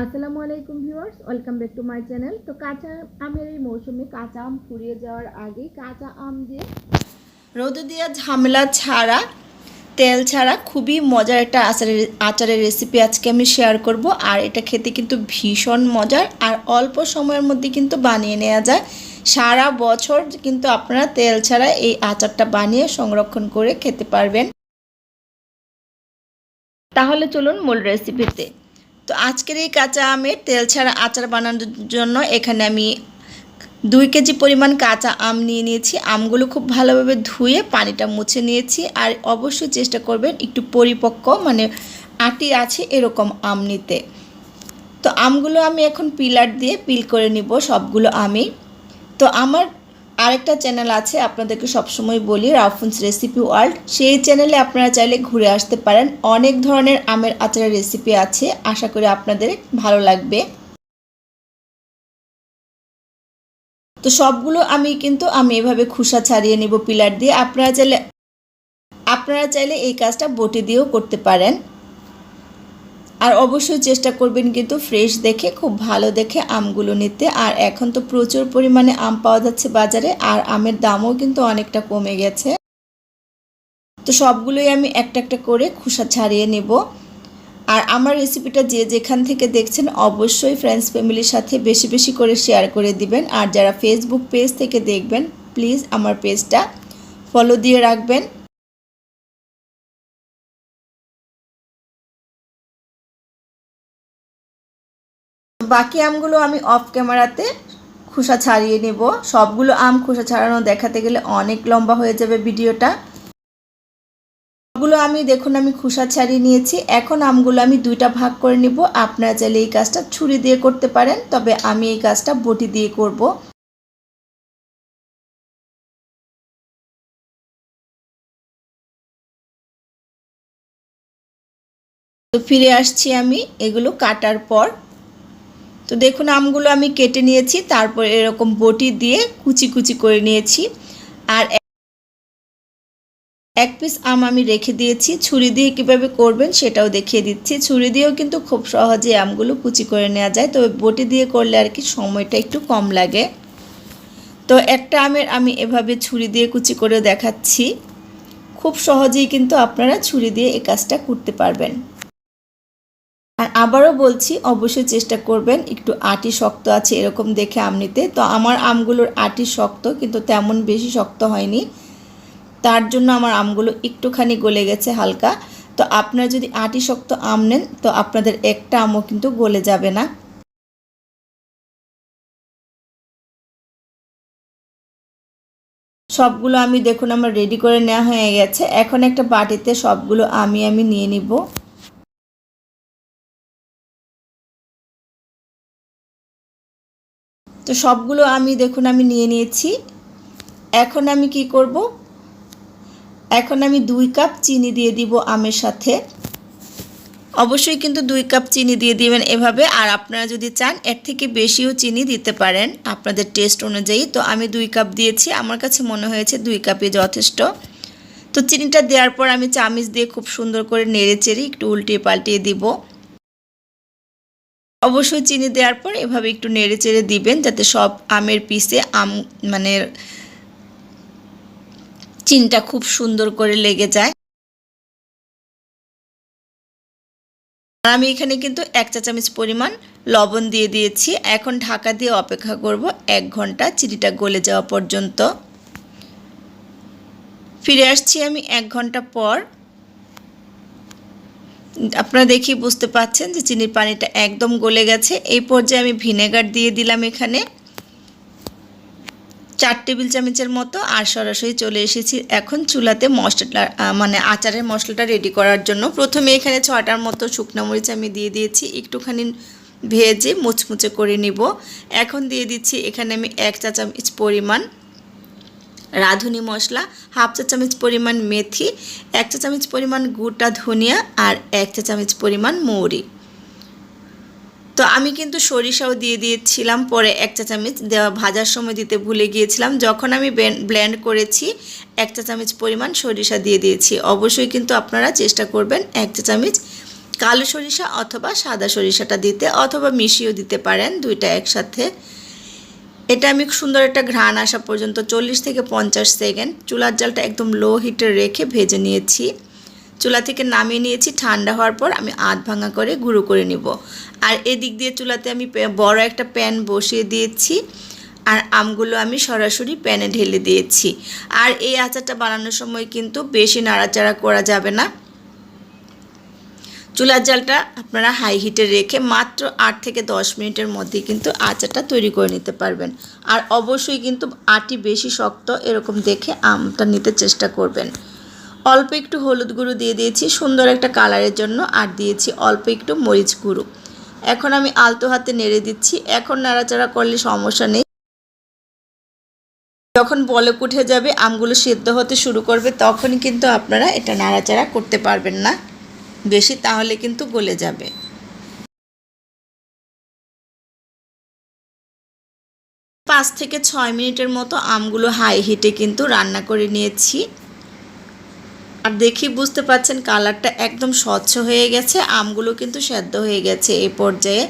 আসসালামু আলাইকুম viewers, welcome back to my channel. তো কাঁচা আমের এই মৌসুমে কাঁচা আম ফুরিয়ে যাওয়ার আগেই কাঁচা আম দিয়ে রোদে দেওয়া ঝামেলা ছাড়া, তেল ছাড়া খুবই মজার একটা আচারের আচারের রেসিপি আজকে আমি শেয়ার করব। আর এটা খেতে কিন্তু ভীষণ মজার আর অল্প সময়ের মধ্যে কিন্তু বানিয়ে নেওয়া যায়। সারা বছর কিন্তু আপনারা তেল ছাড়া এই আচারটা বানিয়ে সংরক্ষণ করে খেতে পারবেন। তাহলে চলুন মূল রেসিপিতে তো আজকের এই কাঁচা আমের তেল ছাড়া আচার বানানোর জন্য এখানে আমি দুই কেজি পরিমাণ কাঁচা আম নিয়ে নিয়েছি। আমগুলো খুব ভালোভাবে ধুয়ে পানিটা মুছে নিয়েছি আর অবশ্যই চেষ্টা করবেন একটু পরিপক্ক মানে আটি আছে এরকম আম নিতে। তো আমগুলো আমি এখন পিলার দিয়ে পিল করে নিব সবগুলো আমি তো আমার আরেকটা চ্যানেল আছে, আপনাদেরকে সবসময় বলি, রাফুন্স রেসিপি ওয়ার্ল্ড সেই চ্যানেলে আপনারা চাইলে ঘুরে আসতে পারেন। অনেক ধরনের আমের আচারের রেসিপি আছে, আশা করি আপনাদের ভালো লাগবে। তো সবগুলো আমি কিন্তু, আমি এভাবে খুসা ছাড়িয়ে নিব, পিলার দিয়ে। আপনারা চাইলে আপনারা চাইলে এই কাজটা বটি দিয়েও করতে পারেন। আর অবশ্যই চেষ্টা করবেন কিন্তু ফ্রেশ দেখে, খুব ভালো দেখে আমগুলো নিতে। আর এখন তো প্রচুর পরিমাণে আম পাওয়া যাচ্ছে বাজারে, আর আমের দামও কিন্তু অনেকটা কমে গেছে। তো সবগুলোই আমি একটা একটা করে খুসা ছাড়িয়ে নেব। আর আমার রেসিপিটা যে যেখান থেকে দেখছেন, অবশ্যই ফ্রেন্ডস ফ্যামিলির সাথে বেশি বেশি করে শেয়ার করে দিবেন। আর যারা ফেসবুক পেজ থেকে দেখবেন প্লিজ আমার পেজটা ফলো দিয়ে রাখবেন। বাকি আমগুলো আমি অফ ক্যামেরাতে খোসা ছাড়িয়ে নেব। সবগুলো আম খোসা ছাড়ানো দেখাতে গেলে অনেক লম্বা হয়ে যাবে ভিডিওটা। সবগুলো আমি দেখুন, আমি খোসা ছাড়িয়ে নিয়েছি। এখন আমগুলো আমি দুইটা ভাগ করে নিব। আপনারা চাইলে এই কাজটা ছুরি দিয়ে করতে পারেন, তবে আমি এই কাজটা বটি দিয়ে করব। তো ফিরে আসছি আমি এগুলো কাটার পর। তো দেখুন, আমগুলো আমি কেটে নিয়েছি, তারপর এরকম বটি দিয়ে কুচি কুচি করে নিয়েছি। আর এক পিস আম আমি রেখে দিয়েছি। ছুরি দিয়ে কীভাবে করবেন সেটাও দেখিয়ে দিচ্ছি। ছুরি দিয়েও কিন্তু খুব সহজে আমগুলো কুচি করে নেওয়া যায়। তবে বটি দিয়ে করলে আর কি সময়টা একটু কম লাগে। তো একটা আমের আমি এভাবে ছুরি দিয়ে কুচি করে দেখাচ্ছি। খুব সহজেই কিন্তু আপনারা ছুরি দিয়ে এই কাজটা করতে পারবেন। আর আবারও বলছি, অবশ্যই চেষ্টা করবেন, একটু আটি শক্ত আছে এরকম দেখে আম নিতে। তো আমার আমগুলোর আটি শক্ত, কিন্তু তেমন বেশি শক্ত হয়নি। তার জন্য আমার আমগুলো একটুখানি গলে গেছে হালকা। তো আপনারা যদি আটি শক্ত আম নেন, তো আপনাদের একটা আমও কিন্তু গলে যাবে না। সবগুলো আমি দেখুন, আমার রেডি করে নেওয়া হয়ে গেছে। এখন একটা বাটিতে সবগুলো আমি আমি নিয়ে নিব। তো সবগুলো আমি দেখুন, আমি নিয়ে নিয়েছি। এখন আমি কি করব? এখন আমি দুই কাপ চিনি দিয়ে দিব আমের সাথে। অবশ্যই কিন্তু দুই কাপ চিনি দিয়ে দিবেন এভাবে। আর আপনারা যদি চান, এর থেকে বেশিও চিনি দিতে পারেন আপনাদের টেস্ট অনুযায়ী। তো আমি দুই কাপ দিয়েছি। আমার কাছে মনে হয়েছে দুই কাপই যথেষ্ট। তো চিনিটা দেওয়ার পর আমি চামিচ দিয়ে খুব সুন্দর করে নেড়ে চেড়ে একটু উল্টিয়ে পাল্টিয়ে দিব। অবশ্যই চিনি দেওয়ার পর এভাবে একটু নেড়ে চেড়ে দিবেন যাতে সব আমের পিসে আম মানে চিনিটা খুব সুন্দর করে লেগে যায়। আর আমি এখানে কিন্তু এক চা চামচ পরিমাণ লবণ দিয়ে দিয়েছি। এখন ঢাকা দিয়ে অপেক্ষা করব এক ঘণ্টা চিনিটা গলে যাওয়া পর্যন্ত। ফিরে আসছি আমি এক ঘণ্টা পর। আপনারা দেখি বুঝতে পাচ্ছেন যে চিনির পানিটা একদম গলে গেছে। এই পর্যায়ে আমি ভিনেগার দিয়ে দিলাম এখানে। চার টেবিল চামচের মতো আর সরাসরি চলে এসেছি এখন চুলাতে মশলাটা মানে আচারের মশলাটা রেডি করার জন্য। প্রথমে এখানে ছটার মতো শুকনো মরিচ আমি দিয়ে দিয়েছি। একটুখানি ভেজে মুচমুচে করে নিব। এখন দিয়ে দিচ্ছি এখানে আমি এক চা চামচ পরিমাণ রাঁধুনি মশলা, হাফ চা চামচ পরিমাণ মেথি, এক চা চামচ পরিমাণ গোটা ধনিয়া আর এক চা চামচ পরিমাণ মৌরি। তো আমি কিন্তু সরিষাও দিয়ে দিয়েছিলাম, পরে এক চা চামচ দেওয়া ভাজার সময় দিতে ভুলে গিয়েছিলাম। যখন আমি ব্লেন্ড করেছি, এক চা চামচ পরিমাণ সরিষা দিয়ে দিয়েছি। অবশ্যই কিন্তু আপনারা চেষ্টা করবেন এক চা চামচ কালো সরিষা অথবা সাদা সরিষাটা দিতে, অথবা মিশিয়েও দিতে পারেন দুইটা একসাথে। এটা আমি সুন্দর একটা ঘ্রাণ আসা পর্যন্ত চল্লিশ থেকে পঞ্চাশ সেকেন্ড। চুলার জালটা একদম লো হিটে রেখে ভেজে নিয়েছি। চুলা থেকে নামিয়ে নিয়েছি। ঠান্ডা হওয়ার পর আমি আধ ভাঙা করে গুঁড়ো করে নিব। আর এদিক দিয়ে চুলাতে আমি বড় একটা প্যান বসিয়ে দিয়েছি। আর আমগুলো আমি সরাসরি প্যানে ঢেলে দিয়েছি। আর এই আচারটা বানানোর সময় কিন্তু বেশি নাড়াচাড়া করা যাবে না। চুলার জালটা আপনারা হাই হিটে রেখে মাত্র আট থেকে দশ মিনিটের মধ্যে কিন্তু আচারটা তৈরি করে নিতে পারবেন। আর অবশ্যই কিন্তু আটি বেশি শক্ত এরকম দেখে আমটা নিতে চেষ্টা করবেন। অল্প একটু হলুদ গুঁড়ো দিয়ে দিয়েছি, সুন্দর একটা কালারের জন্য, আর দিয়েছি অল্প একটু মরিচ গুঁড়ো। এখন আমি আলতো হাতে নেড়ে দিচ্ছি, এখন নাড়াচাড়া করলে সমস্যা নেই। যখন বলক উঠে যাবে, আমগুলো সেদ্ধ হতে শুরু করবে তখন কিন্তু আপনারা এটা নাড়াচাড়া করতে পারবেন না। বেশি, তাহলে কিন্তু গলে যাবে। পাঁচ থেকে ছয় মিনিটের মতো আমগুলো হাই হিটে কিন্তু রান্না করে নিয়েছি। আর দেখি, বুঝতে পাচ্ছেন কালারটা একদম স্বচ্ছ হয়ে গেছে, আমগুলো কিন্তু সেদ্ধ হয়ে গেছে। এই পর্যায়ে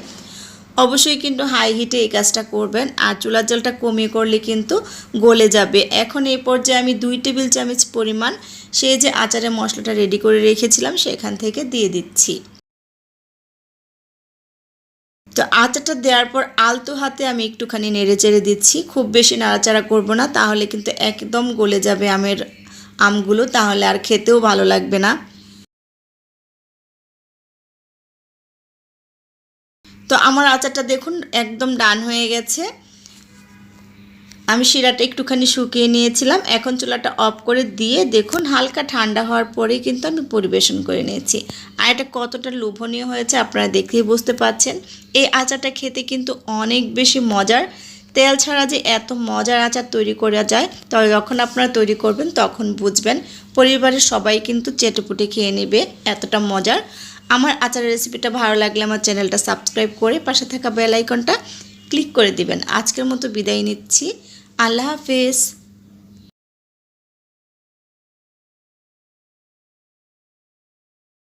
অবশ্যই কিন্তু হাই হিটে এই কাজটা করবেন আর চুলার জলটা কমিয়ে করলে কিন্তু গলে যাবে। এখন এই পর্যায়ে আমি দুই টেবিল চামচ পরিমাণ সেই যে আচারের মশলাটা রেডি করে রেখেছিলাম সেখান থেকে দিয়ে দিচ্ছি। তো আচারটা দেওয়ার পর আলতো হাতে আমি একটুখানি নেড়ে চেড়ে দিচ্ছি। খুব বেশি নাড়াচাড়া করব না, তাহলে কিন্তু একদম গলে যাবে আমের আমগুলো, তাহলে আর খেতেও ভালো লাগবে না। তো আমার আচারটা দেখুন, একদম ডান হয়ে গেছে। আমি শিরাটা একটুখানি শুকিয়ে নিয়েছিলাম। এখন চুলাটা অফ করে দিয়ে দেখুন, হালকা ঠান্ডা হওয়ার পরেই কিন্তু আমি পরিবেশন করে নিয়েছি। আর এটা কতটা লোভনীয় হয়েছে আপনারা দেখেই বুঝতে পাচ্ছেন এই আচারটা খেতে কিন্তু অনেক বেশি মজার। তেল ছাড়া যে এত মজার আচার তৈরি করা যায়, তবে যখন আপনারা তৈরি করবেন তখন বুঝবেন। পরিবারের সবাই কিন্তু চেটেপুটে খেয়ে নেবে, এতটা মজার। আমার আচারের রেসিপিটা ভালো লাগলে আমার চ্যানেলটা সাবস্ক্রাইব করে পাশে থাকা বেল আইকনটা ক্লিক করে দিবেন। আজকের মতো বিদায় নিচ্ছি। আল্লাহ হাফেজ।